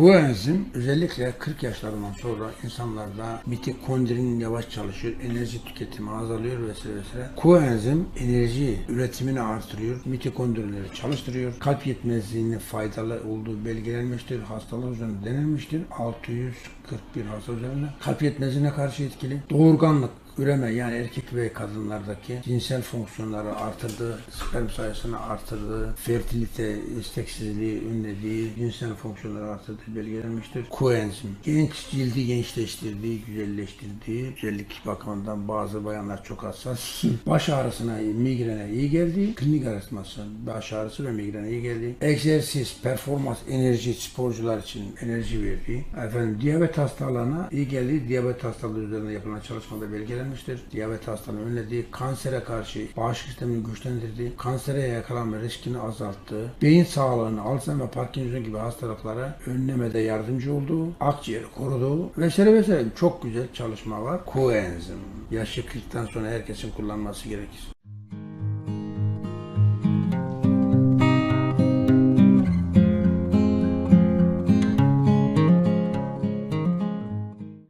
Koenzim özellikle 40 yaşlarından sonra insanlarda mitokondrinin yavaş çalışıyor, enerji tüketimi azalıyor vesaire vesaire. Koenzim enerji üretimini artırıyor, mitokondrileri çalıştırıyor. Kalp yetmezliğine faydalı olduğu belgelenmiştir. Hastalar üzerinde denilmiştir. 641 hasta üzerinde. Kalp yetmezliğine karşı etkili. Doğurganlık üreme yani erkek ve kadınlardaki cinsel fonksiyonları artırdığı, sperm sayısını artırdığı, fertilite, isteksizliği önlediği, cinsel fonksiyonları artırdığı belgelenmiştir. Koenzim, genç cildi gençleştirdiği, güzelleştirdiği, güzellik bakımından bazı bayanlar çok hassas. Baş ağrısına, migrene iyi geldiği, klinik araştırması, baş ağrısı ve migrene iyi geldiği, egzersiz, performans, enerji, sporcular için enerji verdiği, efendim diyabet hastalığına iyi geldiği, diyabet hastalığı üzerinde yapılan çalışmada belgelenmiştir. Diyabet hastalığını önlediği, kansere karşı bağışıklık sistemini güçlendirdiği, kansere yakalanma riskini azalttığı, beyin sağlığını, Alzheimer, Parkinson gibi hastalıklara önlemede yardımcı olduğu, akciğeri koruduğu vesaire vesaire çok güzel çalışma var. Koenzim. Yaşı 40'tan sonra herkesin kullanması gerekir.